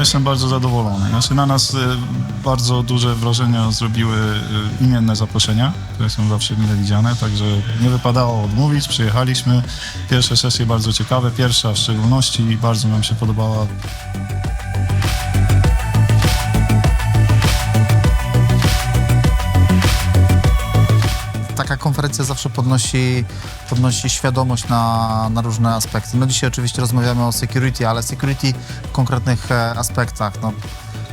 jestem bardzo zadowolony. Znaczy na nas y, bardzo duże wrażenie zrobiły y, imienne zaproszenia, które są zawsze mile widziane, także nie wypadało odmówić, przyjechaliśmy. Pierwsze sesje bardzo ciekawe, pierwsza w szczególności bardzo nam się podobała. Zawsze podnosi, podnosi świadomość na, na różne aspekty. No dzisiaj oczywiście rozmawiamy o security, ale security w konkretnych e, aspektach. No,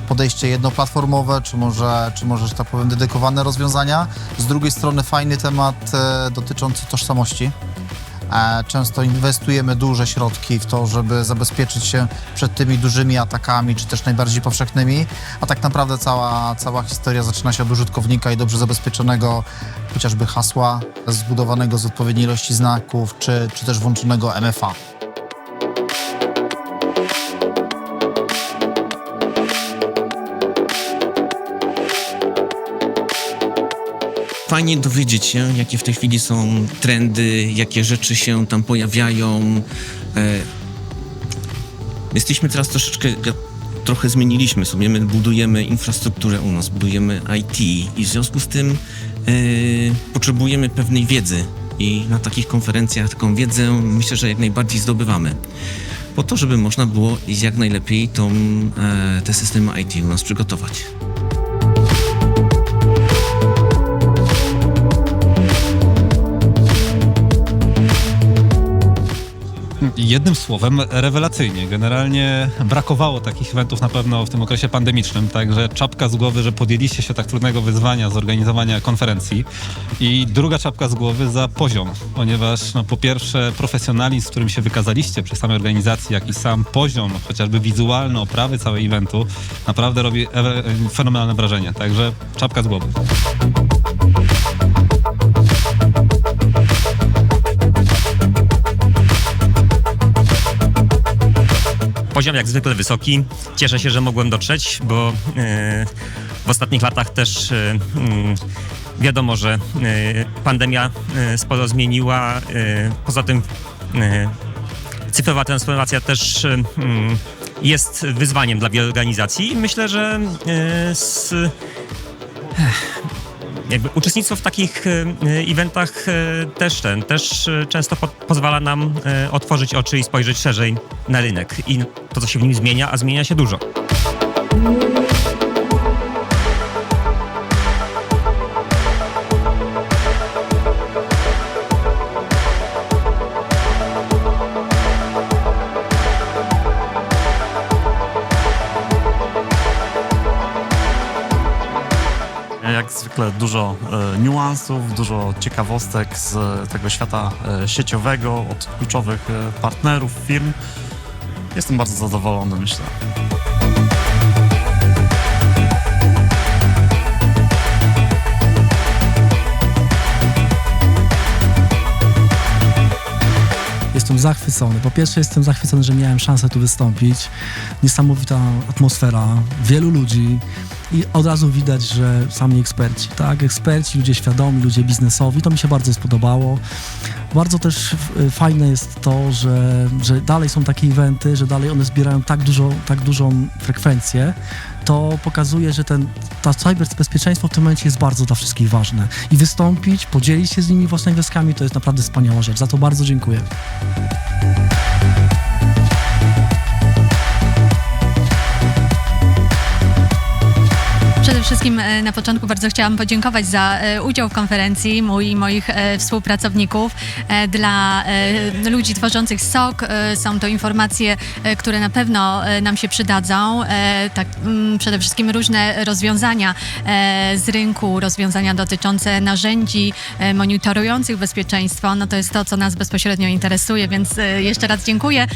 podejście jednoplatformowe, czy może, czy może, że tak powiem, dedykowane rozwiązania. Z drugiej strony fajny temat e, dotyczący tożsamości. Często inwestujemy duże środki w to, żeby zabezpieczyć się przed tymi dużymi atakami, czy też najbardziej powszechnymi, a tak naprawdę cała, cała historia zaczyna się od użytkownika i dobrze zabezpieczonego chociażby hasła, zbudowanego z odpowiedniej ilości znaków, czy, czy też włączonego MFA. Fajnie dowiedzieć się, jakie w tej chwili są trendy, jakie rzeczy się tam pojawiają. E, jesteśmy teraz troszeczkę, trochę zmieniliśmy sobie, my budujemy infrastrukturę u nas, budujemy IT i w związku z tym e, potrzebujemy pewnej wiedzy i na takich konferencjach taką wiedzę myślę, że jak najbardziej zdobywamy. Po to, żeby można było jak najlepiej tą, e, te systemy IT u nas przygotować. Jednym słowem, rewelacyjnie. Generalnie brakowało takich eventów na pewno w tym okresie pandemicznym, także czapka z głowy, że podjęliście się tak trudnego wyzwania zorganizowania konferencji i druga czapka z głowy za poziom, ponieważ no, po pierwsze profesjonalizm, z którym się wykazaliście przy samej organizacji, jak i sam poziom, chociażby wizualny oprawy całego eventu, naprawdę robi ewe- fenomenalne wrażenie, także czapka z głowy. Poziom jak zwykle wysoki. Cieszę się, że mogłem dotrzeć, bo e, w ostatnich latach też e, mm, wiadomo, że e, pandemia sporo zmieniła. Poza tym cyfrowa transformacja też mm, jest wyzwaniem dla wielu organizacji. Myślę, że z, jakby uczestnictwo w takich e, eventach e, też ten, też e, często po, pozwala nam e, otworzyć oczy i spojrzeć szerzej na rynek i to, co się w nim zmienia, a zmienia się dużo. Zwykle dużo e, niuansów, dużo ciekawostek z tego świata e, sieciowego, od kluczowych e, partnerów, firm. Jestem bardzo zadowolony, myślę. Jestem zachwycony. Po pierwsze jestem zachwycony, że miałem szansę tu wystąpić. Niesamowita atmosfera, wielu ludzi i od razu widać, że sami eksperci, tak? Eksperci, ludzie świadomi, ludzie biznesowi. To mi się bardzo spodobało. Bardzo też y, fajne jest to, że, że dalej są takie eventy, że dalej one zbierają tak, dużo, tak dużą frekwencję. To pokazuje, że ten, ta cyberbezpieczeństwo w tym momencie jest bardzo dla wszystkich ważne. I wystąpić, podzielić się z nimi własnymi wnioskami, to jest naprawdę wspaniała rzecz. Za to bardzo dziękuję. Wszystkim e, na początku bardzo chciałam podziękować za e, udział w konferencji mój i moich e, współpracowników. Dla ludzi tworzących SOK są to informacje, które na pewno nam się przydadzą. Tak, mm, przede wszystkim różne rozwiązania z rynku, rozwiązania dotyczące narzędzi monitorujących bezpieczeństwo. No to jest to, co nas bezpośrednio interesuje, więc jeszcze raz dziękuję.